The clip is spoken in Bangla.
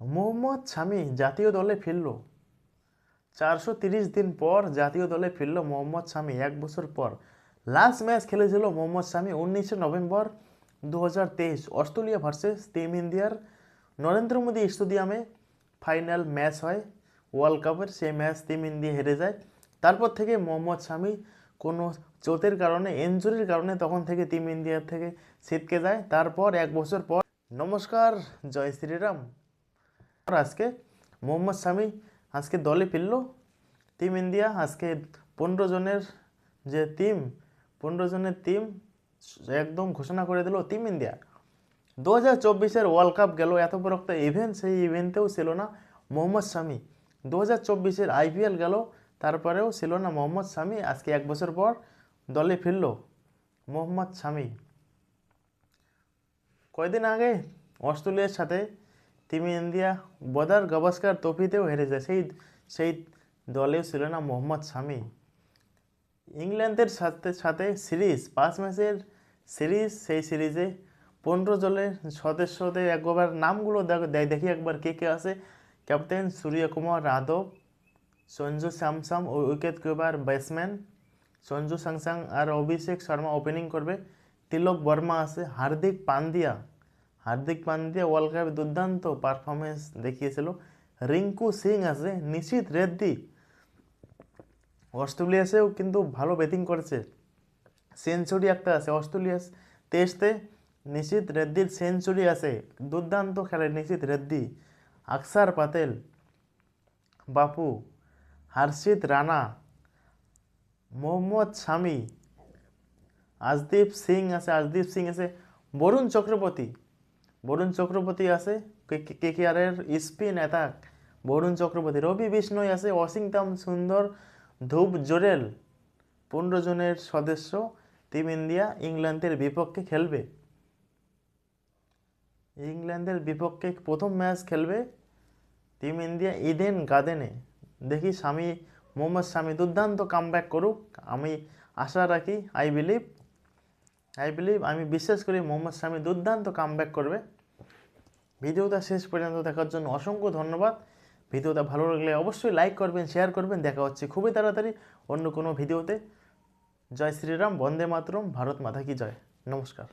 মোহাম্মদ শামি জাতীয় দলে ফিরল। চারশো দিন পর জাতীয় দলে ফিরল মোহাম্মদ শামি। এক বছর পর লাস্ট ম্যাচ খেলেছিল মোহাম্মদ শামি উনিশে নভেম্বর দু হাজার তেইশ অস্ট্রেলিয়া ভার্সেস টিম ইন্ডিয়ার। নরেন্দ্র মোদী স্টেডিয়ামে ফাইনাল ম্যাচ হয়, ওয়ার্ল্ড কাপের। সেই ম্যাচ টিম ইন্ডিয়া হেরে যায়। তারপর থেকে মোহাম্মদ শামি কোনো চোটের কারণে, ইনজুরির কারণে তখন থেকে টিম ইন্ডিয়ার থেকে ছিটকে যায়। তারপর এক বছর পর, নমস্কার, জয় শ্রীরাম। আজকে মোহাম্মদ শামি আজকে দলে ফিরল। টিম ইন্ডিয়া আজকে পনেরো জনের যে টিম পনেরো জনের টিম একদম ঘোষণা করে দিল টিম ইন্ডিয়া দু হাজার চব্বিশের ওয়ার্ল্ড কাপ গেল, এত বড় একটা ইভেন্ট সেই ইভেন্টেও ছিল না মোহাম্মদ শামি। দু হাজার চব্বিশের আইপিএল গেল, তারপরেও ছিল না মোহাম্মদ শামি, আজকে এক বছর পর দলে ফিরল মোহাম্মদ শামি। কয়দিন আগে অস্ট্রেলিয়ার সাথে টিম ইন্ডিয়া, বদার গাভাস্কার ট্রফিতেও হেরে যায় সেই সেই দলেও ছিল না মোহাম্মদ শামি। ইংল্যান্ডের সাথে সাথে সিরিজ, পাঁচ ম্যাচের সিরিজ, সেই সিরিজে পনেরো জনের সদস্যদের একবার নামগুলো দেখ- একবার কে কে আছে। ক্যাপ্টেন সূর্যকুমার যাদব সঞ্জু স্যামসাম ও wicket keeper batsman Sanju Samson আর অভিষেক শর্মা ওপেনিং করবে। তিলক বর্মা আছে, হার্দিক পান্ডিয়া হার্দিক পান্ডিয়া ওয়ার্ল্ড কাপে দুর্দান্ত পারফরমেন্স দেখিয়েছিল। রিঙ্কু সিং আছে, নিশিত রেড্ডি। অস্ট্রেলিয়াসেও কিন্তু ভালো ব্যাটিং করেছে। সেঞ্চুরি একটা আছে, অস্ট্রেলিয়াস টেস্টে নিশিত রেড্ডির সেঞ্চুরি আছে। দুর্দান্ত খেলে নিশিত রেড্ডি। আকসার পাতেল, বাপু, হর্ষিত রানা, মোহাম্মদ শামি, আজদীপ সিং আছে, আজদীপ সিং আছে, বরুণ চক্রবর্তী। বরুণ চক্রবর্তী আছে, কে কে আরের স্পিন অ্যাটাক বরুণ চক্রবর্তী, রবি বিষ্ণয় আছে, ওয়াশিংটন সুন্দর, ধূপ জোরেল, পনেরো জনের সদস্য, টিম ইন্ডিয়া, ইংল্যান্ডের বিপক্ষে খেলবে। ইংল্যান্ডের বিপক্ষে প্রথম ম্যাচ খেলবে টিম ইন্ডিয়া ইডেন গার্ডেনে। দেখি স্বামী, মোহাম্মদ স্বামী দুর্দান্ত কামব্যাক করুক, আমি আশা রাখি আই বিলিভ আই বিলিভ আমি বিশ্বাস করি মোহাম্মদ স্বামী দুর্দান্ত কামব্যাক করবে। ভিডিওটা শেষ পর্যন্ত দেখার জন্য অসংখ্য ধন্যবাদ। ভিডিওটা ভালো লাগলে অবশ্যই লাইক করবেন শেয়ার করবেন। দেখা হচ্ছে খুবই তাড়াতাড়ি অন্য কোনো ভিডিওতে। জয় শ্রীরাম, বন্দে মাতরম, ভারত মাথা কি জয়। নমস্কার।